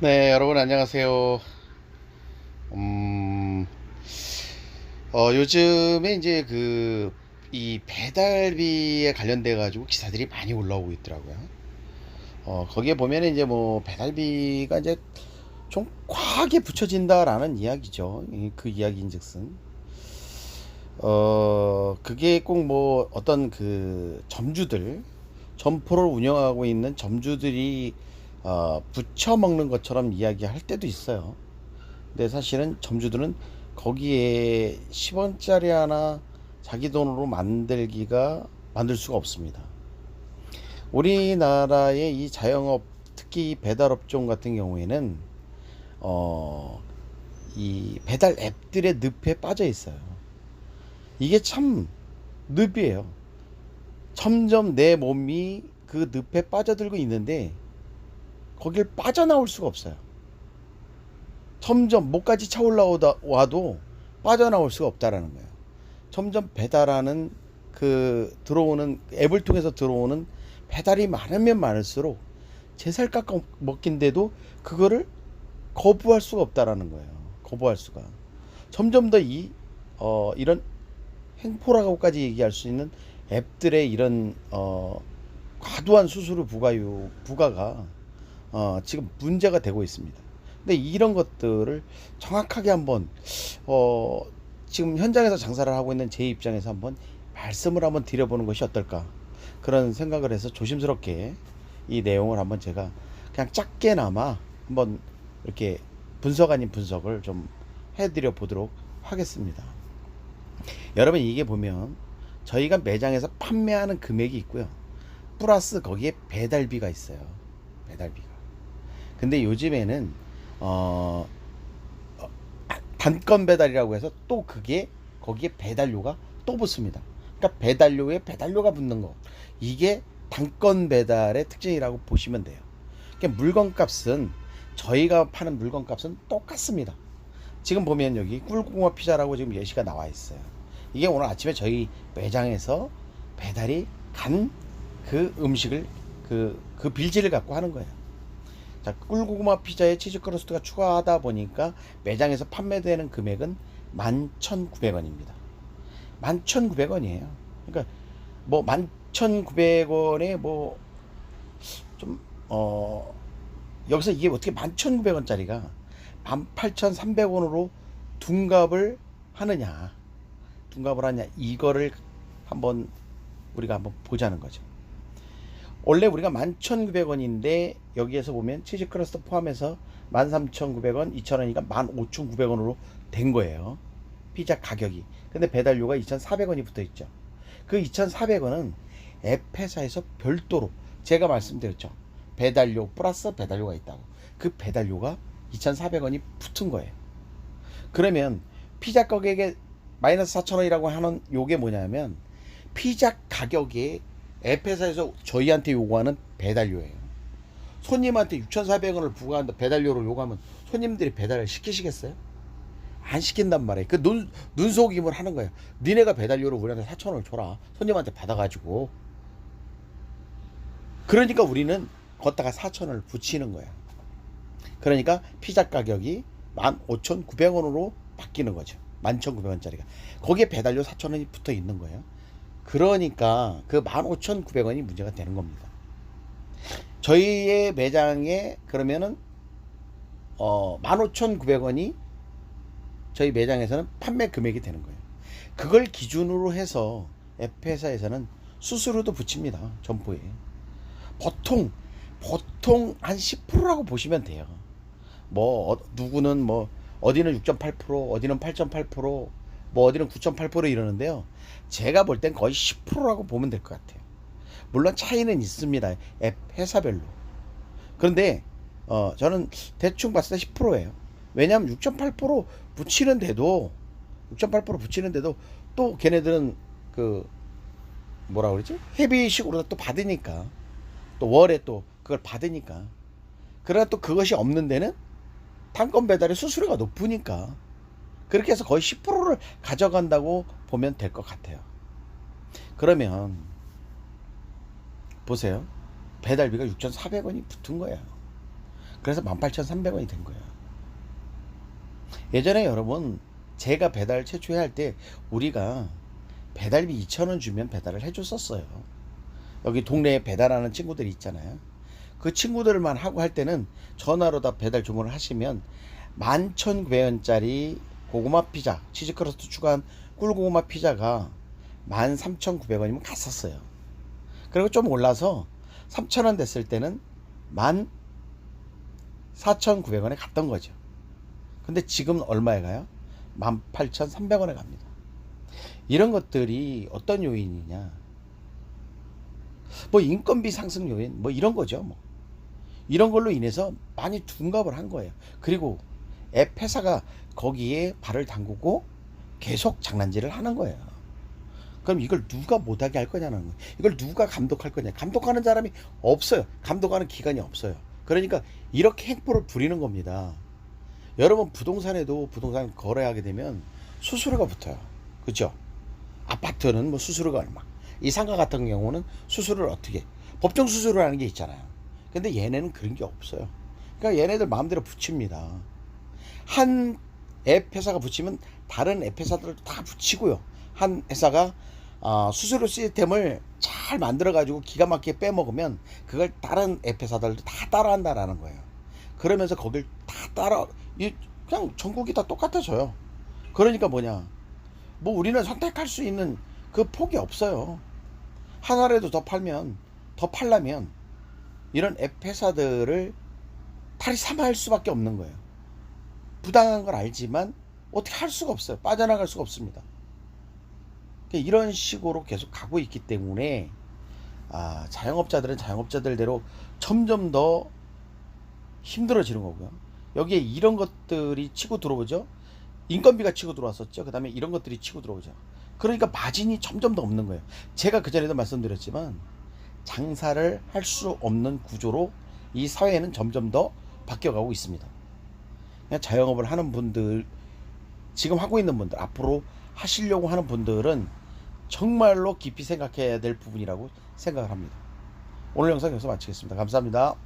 네, 여러분 안녕하세요. 음, 어, 요즘에 이제 그, 이 배달비에 관련돼 가지고 기사들이 많이 올라오고 있더라고요. 어, 거기에 보면은 이제 뭐 배달비가 이제 좀 과하게 붙여진다라는 이야기죠. 이- 그 이야기인 즉슨. 어, 그게 꼭 뭐 어떤 그 점주들, 점포를 운영하고 있는 점주들이 어, 부쳐 먹는 것처럼 이야기할 때도 있어요. 근데 사실은 점주들은 거기에 10원짜리 하나 자기 돈으로 만들기가 만들 수가 없습니다. 우리나라의 이 자영업, 특히 이 배달업종 같은 경우에는 어, 이 배달 앱들의 늪에 빠져 있어요. 이게 참 늪이에요. 점점 내 몸이 그 늪에 빠져들고 있는데 거길 빠져나올 수가 없어요. 점점 목까지 차 올라오다 와도 빠져나올 수가 없다라는 거예요. 점점 배달하는 그 들어오는 앱을 통해서 들어오는 배달이 많으면 많을수록 제살 깎아 먹긴데도 그거를 거부할 수가 없다라는 거예요. 거부할 수가. 점점 더 이 어, 이런 행포라고까지 얘기할 수 있는 앱들의 이런 어, 과도한 수수료 부가요 부가가 어, 지금 문제가 되고 있습니다. 근데 이런 것들을 정확하게 한번 어, 지금 현장에서 장사를 하고 있는 제 입장에서 한번 말씀을 한번 드려보는 것이 어떨까 그런 생각을 해서 조심스럽게 이 내용을 한번 제가 그냥 작게나마 한번 이렇게 분석 아닌 분석을 좀 해드려 보도록 하겠습니다. 여러분 이게 보면 저희가 매장에서 판매하는 금액이 있고요. 플러스 거기에 배달비가 있어요. 배달비가. 근데 요즘에는 어, 어, 단건 배달이라고 해서 또 그게 거기에 배달료가 또 붙습니다. 그러니까 배달료에 배달료가 붙는 거. 이게 단건 배달의 특징이라고 보시면 돼요. 그러니까 물건값은 저희가 파는 물건값은 똑같습니다. 지금 보면 여기 꿀고구마 피자라고 지금 예시가 나와 있어요. 이게 오늘 아침에 저희 매장에서 배달이 간 그 음식을 그, 그 빌지를 갖고 하는 거예요. 자, 꿀고구마 피자에 치즈 크러스트가 추가하다 보니까 매장에서 판매되는 금액은 11,900원입니다. 11,900원이에요. 그러니까 뭐 11,900원에 뭐 좀 어 여기서 이게 어떻게 11,900원짜리가 18,300원으로 둔갑을 하느냐. 둔갑을 하냐. 이거를 한번 우리가 한번 보자는 거죠. 원래 우리가 11,900원인데 여기에서 보면 치즈 크러스트 포함해서 13,900원, 2,000원이니까 15,900원으로 된 거예요. 피자 가격이. 근데 배달료가 2,400원이 붙어 있죠. 그 2,400원은 앱 회사에서 별도로 제가 말씀드렸죠. 배달료 플러스 배달료가 있다고. 그 배달료가 2,400원이 붙은 거예요. 그러면 피자 가격에 마이너스 4,000원이라고 하는 요게 뭐냐면 피자 가격에 앱 회사에서 저희한테 요구하는 배달료예요. 손님한테 6,400원을 부과한다 배달료를 요구하면 손님들이 배달을 시키시겠어요? 안 시킨단 말이에요. 그 눈, 눈속임을 하는 거예요. 니네가 배달료를 우리한테 4,000원을 줘라. 손님한테 받아가지고. 그러니까 우리는 걷다가 4,000원을 붙이는 거야. 그러니까 피자 가격이 15,900원으로 바뀌는 거죠. 11,900원짜리가. 거기에 배달료 4,000원이 붙어 있는 거예요. 그러니까 그 15,900원이 문제가 되는 겁니다. 저희의 매장에 그러면은 어 15,900원이 저희 매장에서는 판매 금액이 되는 거예요. 그걸 기준으로 해서 앱 회사에서는 수수료도 붙입니다. 점포에. 보통 보통 한 10%라고 보시면 돼요. 뭐 어, 누구는 뭐 어디는 6.8% 어디는 8.8% 뭐 어디는 9.8% 이러는데요. 제가 볼 땐 거의 10%라고 보면 될 것 같아요. 물론 차이는 있습니다. 앱 회사별로. 그런데 어 저는 대충 봤을 때 10%예요. 왜냐하면 6.8% 붙이는데도 6.8% 붙이는데도 또 걔네들은 그 뭐라 그러지? 회비식으로 또 받으니까 또 월에 또 그걸 받으니까 그러나 또 그것이 없는 데는 단건 배달의 수수료가 높으니까 그렇게 해서 거의 10%를 가져간다고 보면 될 것 같아요. 그러면 보세요. 배달비가 6,400원이 붙은 거야. 그래서 18,300원이 된 거예요. 예전에 여러분 제가 배달 최초에 할 때 우리가 배달비 2,000원 주면 배달을 해줬었어요. 여기 동네에 배달하는 친구들이 있잖아요. 그 친구들만 하고 할 때는 전화로 다 배달 주문을 하시면 11,900원짜리 고구마 피자, 치즈 크러스트 추가한 꿀고구마 피자가 13,900원이면 갔었어요. 그리고 좀 올라서 3,000원 됐을 때는 14,900원에 갔던 거죠. 근데 지금 얼마에 가요? 18,300원에 갑니다. 이런 것들이 어떤 요인이냐? 뭐 인건비 상승 요인, 뭐 이런 거죠. 뭐 이런 걸로 인해서 많이 둔갑을 한 거예요. 그리고 앱 회사가 거기에 발을 담그고 계속 장난질을 하는 거예요. 그럼 이걸 누가 못하게 할 거냐는 거예요. 이걸 누가 감독할 거냐. 감독하는 사람이 없어요. 감독하는 기관이 없어요. 그러니까 이렇게 행보를 부리는 겁니다. 여러분 부동산에도 부동산 거래하게 되면 수수료가 붙어요. 그죠? 아파트는 뭐 수수료가 얼마. 이 상가 같은 경우는 수수료를 어떻게 법정 수수료라는 게 있잖아요. 근데 얘네는 그런 게 없어요. 그러니까 얘네들 마음대로 붙입니다. 한 앱 회사가 붙이면 다른 앱 회사들도 다 붙이고요. 한 회사가 어, 수수료 시스템을 잘 만들어 가지고 기가 막히게 빼먹으면 그걸 다른 앱 회사들도 다 따라한다라는 거예요. 그러면서 거길 다 따라 이 그냥 전국이 다 똑같아져요. 그러니까 뭐냐? 뭐 우리는 선택할 수 있는 그 폭이 없어요. 하나라도 더 팔면 더 팔려면 이런 앱 회사들을 다리 삼아할 수밖에 없는 거예요. 부당한 걸 알지만 어떻게 할 수가 없어요. 빠져나갈 수가 없습니다. 그러니까 이런 식으로 계속 가고 있기 때문에 아, 자영업자들은 자영업자들대로 점점 더 힘들어지는 거고요. 여기에 이런 것들이 치고 들어오죠. 인건비가 치고 들어왔었죠. 그 다음에 이런 것들이 치고 들어오죠. 그러니까 마진이 점점 더 없는 거예요. 제가 그전에도 말씀드렸지만 장사를 할 수 없는 구조로 이 사회는 점점 더 바뀌어가고 있습니다. 자영업을 하는 분들, 지금 하고 있는 분들, 앞으로 하시려고 하는 분들은 정말로 깊이 생각해야 될 부분이라고 생각을 합니다. 오늘 영상 여기서 마치겠습니다. 감사합니다.